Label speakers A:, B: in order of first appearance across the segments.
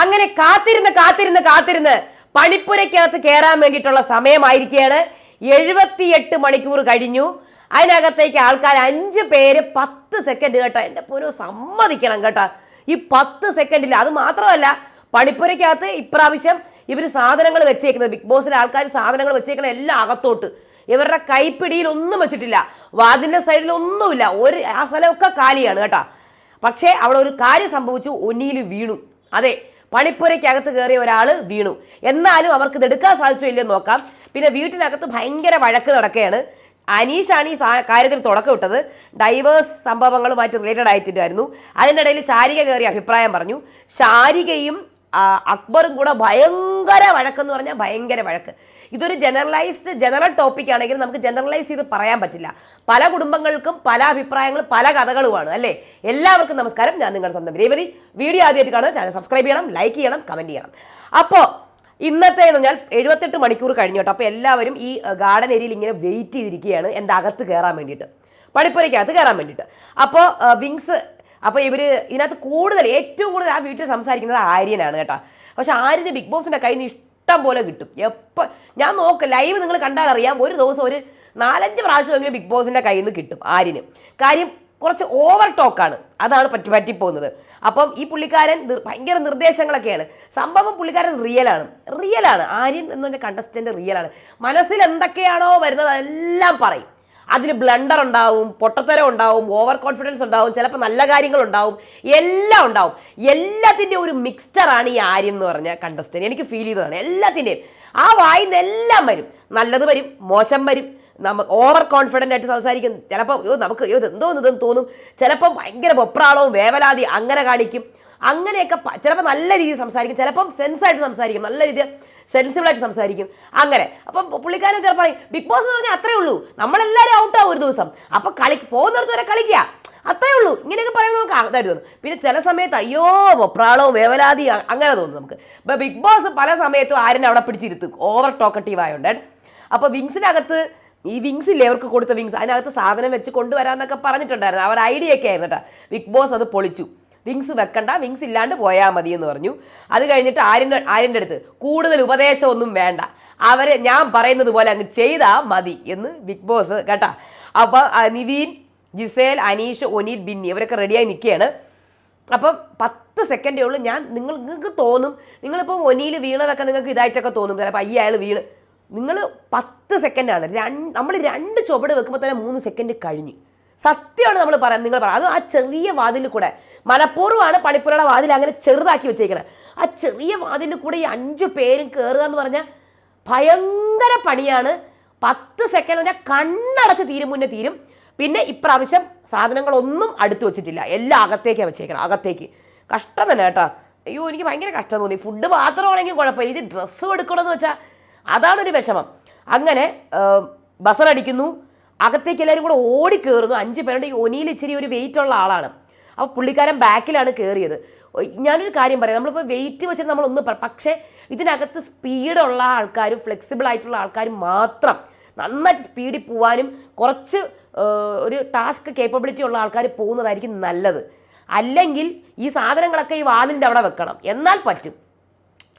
A: അങ്ങനെ കാത്തിരുന്ന് കാത്തിരുന്ന് കാത്തിരുന്ന് പണിപ്പുരയ്ക്കകത്ത് കയറാൻ വേണ്ടിയിട്ടുള്ള സമയമായിരിക്കുകയാണ്. എഴുപത്തിയെട്ട് മണിക്കൂർ കഴിഞ്ഞു. അതിനകത്തേക്ക് ആൾക്കാർ അഞ്ച് പേര് പത്ത് സെക്കൻഡ് കേട്ടോ. എന്റെ പോലും സമ്മതിക്കണം കേട്ടോ. ഈ പത്ത് സെക്കൻഡിൽ അത് മാത്രമല്ല പണിപ്പുരയ്ക്കകത്ത് ഇപ്രാവശ്യം ഇവർ സാധനങ്ങൾ വെച്ചേക്കുന്നത് ബിഗ് ബോസിലെ ആൾക്കാർ സാധനങ്ങൾ വെച്ചേക്കണ എല്ലാം അകത്തോട്ട്. ഇവരുടെ കൈപ്പിടിയിൽ ഒന്നും വെച്ചിട്ടില്ല. വാതിലിന്റെ സൈഡിൽ ഒന്നുമില്ല. ഒരു ആ സ്ഥലമൊക്കെ കാലിയാണ് കേട്ടോ. പക്ഷേ അവിടെ ഒരു കാര്യം സംഭവിച്ചു. ഒന്നിയിൽ വീണു. അതെ പണിപ്പുരയ്ക്കകത്ത് കയറിയ ഒരാൾ വീണു. എന്നാലും അവർക്ക് ഇത് എടുക്കാൻ സാധിച്ചോ ഇല്ലെന്ന് നോക്കാം. പിന്നെ വീട്ടിനകത്ത് ഭയങ്കര വഴക്ക് നടക്കുകയാണ്. അനീഷാണ് ഈ കാര്യത്തിൽ തുടക്കം ഇട്ടത്. ഡൈവേഴ്സ് സംഭവങ്ങളുമായിട്ട് റിലേറ്റഡ് ആയിട്ടുണ്ടായിരുന്നു അതിനിടയിൽ ശാരിക കയറി അഭിപ്രായം പറഞ്ഞു. ശാരികയും അക്ബറും കൂടെ ഭയങ്കര വഴക്കെന്ന് പറഞ്ഞാൽ ഭയങ്കര വഴക്ക്. ഇതൊരു ജനറലൈസ്ഡ് ജനറൽ ടോപ്പിക് ആണെങ്കിലും നമുക്ക് ജനറലൈസ് ചെയ്ത് പറയാൻ പറ്റില്ല. പല കുടുംബങ്ങൾക്കും പല അഭിപ്രായങ്ങളും പല കഥകളുമാണ് അല്ലേ? എല്ലാവർക്കും നമസ്കാരം. ഞാൻ നിങ്ങളുടെ സ്വന്തം രേവതി. വീഡിയോ ആദ്യമായിട്ട് കാണുക ചാനൽ സബ്സ്ക്രൈബ് ചെയ്യണം ലൈക്ക് ചെയ്യണം കമന്റ് ചെയ്യണം. അപ്പോൾ ഇന്നത്തെ എന്ന് പറഞ്ഞാൽ എഴുപത്തെട്ട് മണിക്കൂർ കഴിഞ്ഞു കേട്ടോ. അപ്പോൾ എല്ലാവരും ഈ ഗാർഡൻ ഏരിയയിൽ ഇങ്ങനെ വെയിറ്റ് ചെയ്തിരിക്കുകയാണ്. എന്റെ അകത്ത് കയറാൻ വേണ്ടിയിട്ട്. പണിപ്പുരയ്ക്കകത്ത് കയറാൻ വേണ്ടിയിട്ട്. അപ്പോൾ വിങ്സ് അപ്പോൾ ഇവർ ഇതിനകത്ത് കൂടുതൽ ഏറ്റവും കൂടുതൽ ആ വീട്ടിൽ സംസാരിക്കുന്നത് ആര്യനാണ് കേട്ടോ. പക്ഷെ ആര്യന് ബിഗ് ബോസിന്റെ കയ്യിൽ നിന്ന് ഇഷ്ടം പോലെ കിട്ടും. എപ്പോൾ ഞാൻ നോക്ക ലൈവ് നിങ്ങൾ കണ്ടാൽ അറിയാം ഒരു ദിവസം ഒരു നാലഞ്ച് പ്രാവശ്യമെങ്കിലും ബിഗ് ബോസിന്റെ കയ്യിൽ നിന്ന് കിട്ടും ആര്യന്. കാര്യം കുറച്ച് ഓവർ ടോക്കാണ് അതാണ് പറ്റി പറ്റിപ്പോകുന്നത്. അപ്പം ഈ പുള്ളിക്കാരൻ ഭയങ്കര നിർദ്ദേശങ്ങളൊക്കെയാണ്. സംഭവം പുള്ളിക്കാരൻ റിയലാണ്. റിയലാണ്. ആര്യൻ എന്ന് പറഞ്ഞ കണ്ടസ്റ്റന്റ് റിയലാണ്. മനസ്സിൽ എന്തൊക്കെയാണോ വരുന്നത് അതെല്ലാം പറയും. അതിൽ ബ്ലണ്ടർ ഉണ്ടാവും പൊട്ടത്തരം ഉണ്ടാവും ഓവർ കോൺഫിഡൻസ് ഉണ്ടാവും ചിലപ്പോൾ നല്ല കാര്യങ്ങൾ ഉണ്ടാവും എല്ലാം ഉണ്ടാവും. എല്ലാത്തിന്റെ ഒരു മിക്സ്ചറാണ് ഈ ആര്യം എന്ന് പറഞ്ഞ കണ്ടസ്റ്റന്റ് എനിക്ക് ഫീൽ ചെയ്തതാണ്. എല്ലാത്തിന്റെയും ആ വായിന്ന് എല്ലാം വരും. നല്ലത് വരും മോശം വരും. നമ്മ ഓവർ കോൺഫിഡന്റ് ആയിട്ട് സംസാരിക്കും. ചിലപ്പോൾ അയ്യോ നമുക്ക് അയ്യോ എന്തോ ഇതെന്ന് തോന്നും. ചിലപ്പം ഭയങ്കര വെപ്രാളവും വേവലാതി അങ്ങനെ കാണിക്കും. അങ്ങനെയൊക്കെ ചിലപ്പോൾ നല്ല രീതിയിൽ സംസാരിക്കും. ചിലപ്പം സെൻസായിട്ട് സംസാരിക്കും. നല്ല രീതിയിൽ സെൻസിബിൾ ആയിട്ട് സംസാരിക്കും. അങ്ങനെ. അപ്പം പുള്ളിക്കാരൻ ചിലപ്പോൾ പറയും ബിഗ് ബോസ് എന്ന് പറഞ്ഞാൽ അത്രേ ഉള്ളൂ. നമ്മളെല്ലാവരും ഔട്ടാവും ഒരു ദിവസം. അപ്പോൾ കളി പോകുന്നിടത്ത് വരെ കളിക്കുക അത്രേ ഉള്ളൂ. ഇങ്ങനെയൊക്കെ പറയുമ്പോൾ നമുക്ക് അതായിട്ട് തോന്നും. പിന്നെ ചില സമയത്ത് അയ്യോ വെപ്രാളവും വേവലാതി അങ്ങനെ തോന്നും നമുക്ക്. ഇപ്പം ബിഗ് ബോസ് പല സമയത്തും ആരും അവിടെ പിടിച്ചിരുത്തും. ഓവർ ടോക്കറ്റീവ് ആയതുകൊണ്ട് അപ്പോൾ വിങ്സിനകത്ത് ഈ വിങ്സ് ഇല്ലേ? അവർക്ക് കൊടുത്ത വിങ്സ്. അതിനകത്ത് സാധനം വെച്ച് കൊണ്ടുവരാമെന്നൊക്കെ പറഞ്ഞിട്ടുണ്ടായിരുന്നു. അവർ ഐഡിയ ഒക്കെ ആയിരുന്നു കേട്ടോ ബിഗ് ബോസ് അത് പൊളിച്ചു. വിങ്സ് വെക്കണ്ട വിങ്സ് ഇല്ലാണ്ട് പോയാൽ മതി എന്ന് പറഞ്ഞു. അത് കഴിഞ്ഞിട്ട് ആര്യന്റെ ആര്യന്റെ അടുത്ത് കൂടുതൽ ഉപദേശമൊന്നും വേണ്ട. അവരെ ഞാൻ പറയുന്നത് പോലെ അങ്ങ് ചെയ്താൽ മതി എന്ന് ബിഗ് ബോസ് കേട്ടാ. അപ്പോൾ നിവീൻ ജിസേൽ അനീഷ് ഒനീൽ ബിന്നി ഇവരൊക്കെ റെഡിയായി നിൽക്കുകയാണ്. അപ്പം പത്ത് സെക്കൻഡേ ഉള്ളൂ. ഞാൻ നിങ്ങൾ നിങ്ങൾക്ക് തോന്നും. നിങ്ങളിപ്പോൾ ഒനിയിൽ വീണതൊക്കെ നിങ്ങൾക്ക് ഇതായിട്ടൊക്കെ തോന്നും. ചിലപ്പോൾ അയ്യ അയാൾ വീണ്. നിങ്ങൾ പത്ത് സെക്കൻഡാണ്. രണ്ട് നമ്മൾ രണ്ട് ചുവട് വെക്കുമ്പോൾ തന്നെ മൂന്ന് സെക്കൻഡ് കഴിഞ്ഞ്. സത്യമാണ് നമ്മൾ പറയാം നിങ്ങൾ പറയാം. അത് ആ ചെറിയ വാതിലിൽ കൂടെ. മനഃപൂർവമാണ് പണിപ്പുരയുടെ വാതിൽ അങ്ങനെ ചെറുതാക്കി വെച്ചേക്കുന്നത് ആ ചെറിയ വാതിലിൽ കൂടെ ഈ അഞ്ച് പേരും കയറുക എന്ന് പറഞ്ഞാൽ ഭയങ്കര പണിയാണ്. പത്ത് സെക്കൻഡ് പറഞ്ഞാൽ കണ്ണടച്ച് തീരും മുന്നേ തീരും. പിന്നെ ഇപ്രാവശ്യം സാധനങ്ങളൊന്നും അടുത്ത് വെച്ചിട്ടില്ല. എല്ലാം അകത്തേക്കാണ് വെച്ചേക്കണം അകത്തേക്ക്. കഷ്ടം തന്നെ കേട്ടോ. അയ്യോ എനിക്ക് ഭയങ്കര കഷ്ടം തോന്നി. ഫുഡ് മാത്രമാണെങ്കിലും കുഴപ്പമില്ല. ഇത് ഡ്രസ്സും എടുക്കണമെന്ന് വെച്ചാൽ അതാണൊരു വിഷമം. അങ്ങനെ ബസറടിക്കുന്നു. അകത്തേക്ക് എല്ലാവരും കൂടെ ഓടി കയറുന്നു അഞ്ച് പേരുടെ ഒനിയിൽ ഇച്ചിരി ഒരു വെയിറ്റ് ഉള്ള ആളാണ്. അപ്പോൾ പുള്ളിക്കാരൻ ബാക്കിലാണ് കയറിയത് ഞാനൊരു കാര്യം പറയാം. നമ്മളിപ്പോൾ വെയിറ്റ് വെച്ചിട്ട് നമ്മളൊന്ന് പക്ഷേ ഇതിനകത്ത് സ്പീഡുള്ള ആൾക്കാരും ഫ്ലെക്സിബിൾ ആയിട്ടുള്ള ആൾക്കാരും മാത്രം നന്നായിട്ട് സ്പീഡിൽ പോവാനും കുറച്ച് ഒരു ടാസ്ക് കേപ്പബിലിറ്റി ഉള്ള ആൾക്കാർ പോകുന്നതായിരിക്കും നല്ലത്. അല്ലെങ്കിൽ ഈ സാധനങ്ങളൊക്കെ ഈ വാതിലിന്റെ അവിടെ വെക്കണം. എന്നാൽ പറ്റും.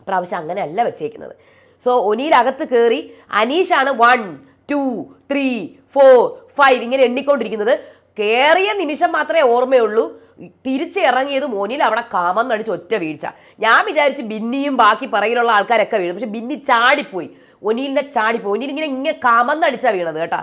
A: പ്രാവശ്യം അങ്ങനെയല്ല വെച്ചേക്കുന്നത്. സോ ഒനിയിലകത്ത് കയറി അനീഷാണ് one two three four five ഇങ്ങനെ എണ്ണിക്കൊണ്ടിരിക്കുന്നത്. കയറിയ നിമിഷം മാത്രമേ ഓർമ്മയുള്ളൂ. തിരിച്ച് ഇറങ്ങിയത് മോനിൽ അവിടെ കാമന്നടിച്ച് ഒറ്റ വീഴ്ച. ഞാൻ വിചാരിച്ച് ബിന്നിയും ബാക്കി പറയിലുള്ള ആൾക്കാരൊക്കെ വീഴും പക്ഷെ ബിന്നി ചാടിപ്പോയി. ഒനിയിലിന്റെ ചാടിപ്പോയി. ഒനിയിൽ ഇങ്ങനെ ഇങ്ങനെ കാമം നടിച്ചാണ് വീണത് കേട്ടോ.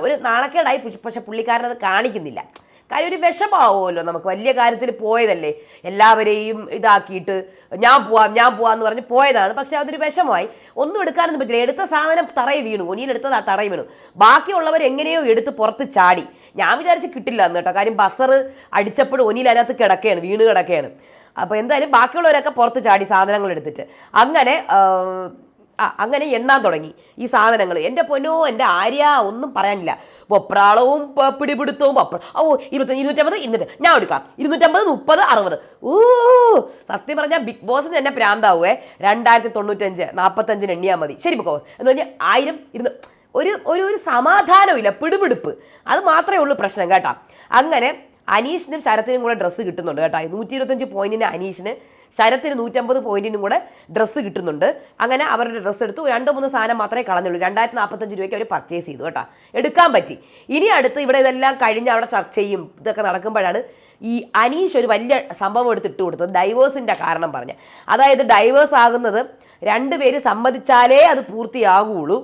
A: ഒരു നാണക്കേടായി. പക്ഷെ- പുള്ളിക്കാരനത് കാണിക്കുന്നില്ല. കാര്യം ഒരു വിഷമാവുമല്ലോ. നമുക്ക് വലിയ കാര്യത്തിൽ പോയതല്ലേ. എല്ലാവരെയും ഇതാക്കിയിട്ട് ഞാൻ പോവാം ഞാൻ പോവാന്ന് പറഞ്ഞ് പോയതാണ്. പക്ഷെ അതൊരു വിഷമമായി. ഒന്നും എടുക്കാനൊന്നും പറ്റില്ല. എടുത്ത സാധനം തറയി വീണു. ഒനിയിൽ എടുത്തത് തറയി വീണു. ബാക്കിയുള്ളവർ എങ്ങനെയോ എടുത്ത് പുറത്ത് ചാടി. ഞാൻ വിചാരിച്ച് കിട്ടില്ല എന്ന് കേട്ടോ. കാര്യം ബസർ അടിച്ചപ്പോഴും ഒനിയിൽ അതിനകത്ത് കിടക്കുകയാണ് വീണ് കിടക്കുകയാണ് അപ്പോൾ എന്തായാലും ബാക്കിയുള്ളവരൊക്കെ പുറത്ത് ചാടി സാധനങ്ങൾ എടുത്തിട്ട്. അങ്ങനെ ആ, അങ്ങനെ എണ്ണാൻ തുടങ്ങി. ഈ സാധനങ്ങൾ എന്റെ പൊന്നോ എന്റെ ആര്യ ഒന്നും പറയാനില്ല. ഒപ്രാളവും പിടിപിടുത്തവും ഓ ഇരുപത്തി ഇരുന്നൂറ്റമ്പത് ഇന്നിട്ട്. ഞാൻ എടുക്കാം. ഇരുന്നൂറ്റമ്പത് മുപ്പത് അറുപത്. ഊ സത്യം പറഞ്ഞാൽ ബിഗ് ബോസ് എന്നെ പ്രാന്താവേ. രണ്ടായിരത്തി തൊണ്ണൂറ്റഞ്ച് നാൽപ്പത്തഞ്ചിന് എണ്ണിയാൽ മതി. ശരി ബിക്കോ എന്ന് പറഞ്ഞാൽ ആയിരം ഇരുന്ന് ഒരു ഒരു ഒരു സമാധാനമില്ല പിടിപിടിപ്പ്. അത് മാത്രമേ ഉള്ളൂ പ്രശ്നം കേട്ടോ. അങ്ങനെ അനീഷിനും ശരത്തിനും കൂടെ ഡ്രസ്സ് കിട്ടുന്നുണ്ട് കേട്ടോ. നൂറ്റി ഇരുപത്തഞ്ച് പോയിന്റിന് അനീഷിന് ശരത്തിന് നൂറ്റമ്പത് പോയിന്റിനും കൂടെ ഡ്രസ്സ് കിട്ടുന്നുണ്ട്. അങ്ങനെ അവരുടെ ഡ്രസ്സ് എടുത്തു. രണ്ട് മൂന്ന് സാധനം മാത്രമേ കളഞ്ഞുള്ളൂ. രണ്ടായിരത്തി നാൽപ്പത്തഞ്ച് രൂപയ്ക്ക് അവർ പർച്ചേസ് ചെയ്തു കേട്ടോ. എടുക്കാൻ പറ്റി. ഇനി അടുത്ത് ഇവിടെ ഇതെല്ലാം കഴിഞ്ഞ് അവിടെ ചർച്ചയും ഇതൊക്കെ നടക്കുമ്പോഴാണ് ഈ അനീഷ് ഒരു വലിയ സംഭവം എടുത്ത് ഇട്ട് കൊടുത്തത്. ഡൈവേഴ്സിന്റെ കാരണം പറഞ്ഞ്. അതായത് ഡൈവേഴ്സ് ആകുന്നത് രണ്ട് പേര് സമ്മതിച്ചാലേ അത് പൂർത്തിയാകുള്ളൂ.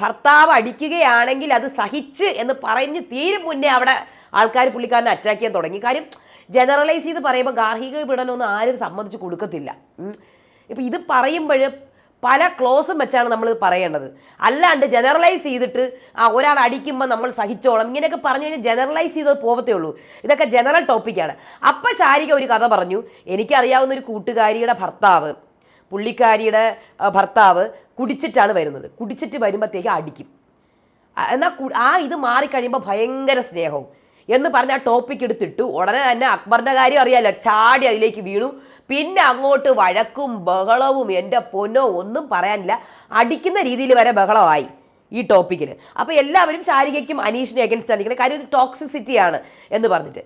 A: ഭർത്താവ് അടിക്കുകയാണെങ്കിൽ അത് സഹിച്ച് എന്ന് പറഞ്ഞ് തീരും മുന്നേ അവിടെ ആൾക്കാർ പുള്ളിക്കാരനെ അറ്റാക്ക് ചെയ്യാൻ തുടങ്ങി. കാര്യം ജനറലൈസ് ചെയ്ത് പറയുമ്പോൾ ഗാർഹിക വിപണനമൊന്നും ആരും സമ്മതിച്ച് കൊടുക്കത്തില്ല. ഇപ്പോൾ ഇപ്പം ഇത് പറയുമ്പോൾ പല ക്ലോസും വെച്ചാണ് നമ്മൾ പറയേണ്ടത്. അല്ലാണ്ട് ജനറലൈസ് ചെയ്തിട്ട് ആ ഒരാൾ അടിക്കുമ്പോൾ നമ്മൾ സഹിച്ചോളാം. ഇങ്ങനെയൊക്കെ പറഞ്ഞു കഴിഞ്ഞാൽ ജനറലൈസ് ചെയ്തത് പോകത്തേ ഉള്ളൂ. ഇതൊക്കെ ജനറൽ ടോപ്പിക്കാണ് അപ്പം ശാരിക ഒരു കഥ പറഞ്ഞു. എനിക്കറിയാവുന്ന ഒരു കൂട്ടുകാരിയുടെ ഭർത്താവ് പുള്ളിക്കാരിയുടെ ഭർത്താവ് കുടിച്ചിട്ടാണ് വരുന്നത്. കുടിച്ചിട്ട് വരുമ്പോഴത്തേക്ക് അടിക്കും. എന്നാൽ ആ ഇത് മാറിക്കഴിയുമ്പോൾ ഭയങ്കര സ്നേഹവും. എന്ന് പറഞ്ഞ ആ ടോപ്പിക് എടുത്തിട്ടു. ഉടനെ തന്നെ അക്ബറിന്റെ കാര്യം അറിയാലോ. ചാടി അതിലേക്ക് വീണു. പിന്നെ അങ്ങോട്ട് വഴക്കും ബഹളവും എന്റെ പൊന്നോ ഒന്നും പറയാനില്ല. അടിക്കുന്ന രീതിയിൽ വരെ ബഹളമായി ഈ ടോപ്പിക്കിൽ അപ്പോൾ എല്ലാവരും ശാരികയ്ക്കും അനീഷിനും അഗൻസ്റ്റ് നിൽക്കുന്നത്. കാര്യം ഇത് ടോക്സിസിറ്റിയാണ് എന്ന് പറഞ്ഞിട്ട്.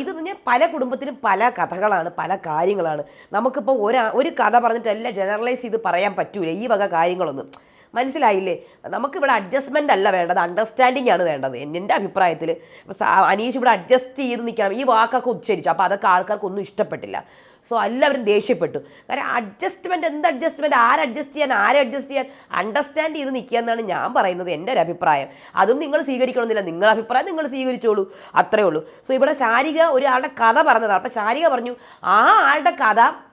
A: ഇത് ഞാൻ പല കുടുംബത്തിനും പല കഥകളാണ് പല കാര്യങ്ങളാണ്. നമുക്കിപ്പോൾ ഒരാ ഒരു കഥ പറഞ്ഞിട്ട് എല്ലാം ജനറലൈസ് ചെയ്ത് പറയാൻ പറ്റൂല. ഈ വക കാര്യങ്ങളൊന്നും. മനസ്സിലായില്ലേ? നമുക്കിവിടെ അഡ്ജസ്റ്റ്മെന്റ് അല്ല വേണ്ടത് അണ്ടർസ്റ്റാൻഡിങ് ആണ് വേണ്ടത്. എന്റെ അഭിപ്രായത്തിൽ അനീഷ് ഇവിടെ അഡ്ജസ്റ്റ് ചെയ്ത് നിൽക്കാം ഈ വാക്കൊക്കെ ഉച്ചരിച്ചു. അപ്പോൾ അതൊക്കെ ആൾക്കാർക്കൊന്നും ഇഷ്ടപ്പെട്ടില്ല. സോ എല്ലാവരും ദേഷ്യപ്പെട്ടു. കാരണം അഡ്ജസ്റ്റ്മെന്റ് എന്ത് അഡ്ജസ്റ്റ്മെന്റ് ആരെ അഡ്ജസ്റ്റ് ചെയ്യാൻ ആരെ അഡ്ജസ്റ്റ് ചെയ്യാൻ? അണ്ടർസ്റ്റാൻഡ് ചെയ്ത് നിൽക്കുക എന്നാണ് ഞാൻ പറയുന്നത്. എന്റെ ഒരു അഭിപ്രായം. അതും നിങ്ങൾ സ്വീകരിക്കണമെന്നില്ല. നിങ്ങളുടെ അഭിപ്രായം നിങ്ങൾ സ്വീകരിച്ചോളൂ. അത്രേ ഉള്ളൂ. സോ ഇവിടെ ശാരിക ഒരാളുടെ കഥ പറഞ്ഞതാണ്. അപ്പോൾ ശാരിക പറഞ്ഞു ആ ആളുടെ കഥ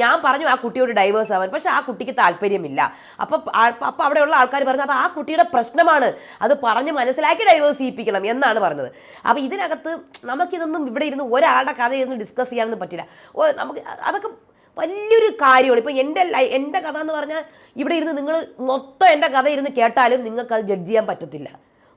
A: ഞാൻ പറഞ്ഞു ആ കുട്ടിയോട് ഡൈവേഴ്സ് ആവാൻ പക്ഷെ ആ കുട്ടിക്ക് താല്പര്യമില്ല. അപ്പം അപ്പം അവിടെയുള്ള ആൾക്കാർ പറഞ്ഞു അത് ആ കുട്ടിയുടെ പ്രശ്നമാണ്. അത് പറഞ്ഞ് മനസ്സിലാക്കി ഡൈവേഴ്സ് ചെയ്യിപ്പിക്കണം എന്നാണ് പറഞ്ഞത്. അപ്പോൾ ഇതിനകത്ത് നമുക്കിതൊന്നും ഇവിടെ ഇരുന്ന് ഒരാളുടെ കഥയൊന്നും ഡിസ്കസ് ചെയ്യാനൊന്നും പറ്റില്ല. നമുക്ക് അതൊക്കെ വലിയൊരു കാര്യമാണ്. ഇപ്പോൾ എന്റെ ലൈ എന്റെ കഥ എന്ന് പറഞ്ഞാൽ ഇവിടെ ഇരുന്ന് നിങ്ങൾ മൊത്തം എന്റെ കഥ ഇരുന്ന് കേട്ടാലും നിങ്ങൾക്ക് അത് ജഡ്ജ് ചെയ്യാൻ പറ്റത്തില്ല.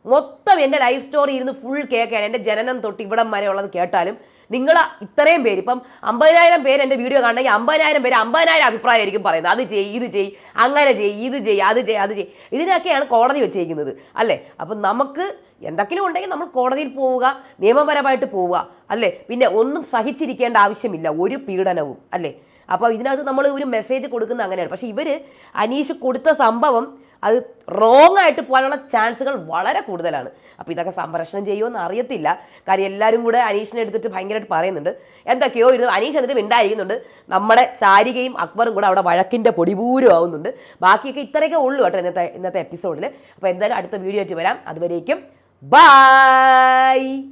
A: മൊത്തം എന്റെ ലൈഫ് സ്റ്റോറി ഇരുന്ന് ഫുൾ കേൾക്കുകയാണ്. എന്റെ ജനനം തൊട്ട് ഇവിടം വരെ ഉള്ളത് കേട്ടാലും നിങ്ങൾ ഇത്രയും പേര് ഇപ്പം അമ്പതിനായിരം പേര് എന്റെ വീഡിയോ കാണണമെങ്കിൽ അമ്പതിനായിരം പേര് അമ്പതിനായിരം അഭിപ്രായമായിരിക്കും പറയുന്നത്. അത് ചെയ്യ് ഇത് ചെയ്യ് അങ്ങനെ ചെയ്യ് ഇത് ചെയ്യ് അത് ചെയ്യ് അത് ചെയ്യ്. ഇതിനൊക്കെയാണ് കോടതി വെച്ചേക്കുന്നത് അല്ലേ? അപ്പം നമുക്ക് എന്തെങ്കിലും ഉണ്ടെങ്കിൽ നമ്മൾ കോടതിയിൽ പോവുക നിയമപരമായിട്ട് പോവുക അല്ലേ? പിന്നെ ഒന്നും സഹിച്ചിരിക്കേണ്ട ആവശ്യമില്ല ഒരു പീഡനവും അല്ലേ? അപ്പോൾ ഇതിനകത്ത് നമ്മൾ ഒരു മെസ്സേജ് കൊടുക്കുന്ന അങ്ങനെയാണ്. പക്ഷേ ഇവർ അനീഷ് കൊടുത്ത സംഭവം അത് റോങ് ആയിട്ട് പോകാനുള്ള ചാൻസുകൾ വളരെ കൂടുതലാണ്. അപ്പോൾ ഇതൊക്കെ സംരക്ഷണം ചെയ്യുമെന്ന് അറിയത്തില്ല. കാര്യം എല്ലാവരും കൂടെ അനീഷിനെ എടുത്തിട്ട് ഭയങ്കരമായിട്ട് പറയുന്നുണ്ട്. എന്തൊക്കെയോ ഇരുന്ന് അനീഷ് എന്നിട്ട് മിണ്ടായിരിക്കുന്നുണ്ട്. നമ്മുടെ ശാരികയും അക്ബറും കൂടെ അവിടെ വഴക്കിന്റെ പൊടിപൂരും ആവുന്നുണ്ട്. ബാക്കിയൊക്കെ ഇത്രയൊക്കെ ഉള്ളൂ കേട്ടോ ഇന്നത്തെ ഇന്നത്തെ എപ്പിസോഡിൽ അപ്പോൾ എന്തായാലും അടുത്ത വീഡിയോ ആയിട്ട് വരാം. അതുവരേക്കും ബൈ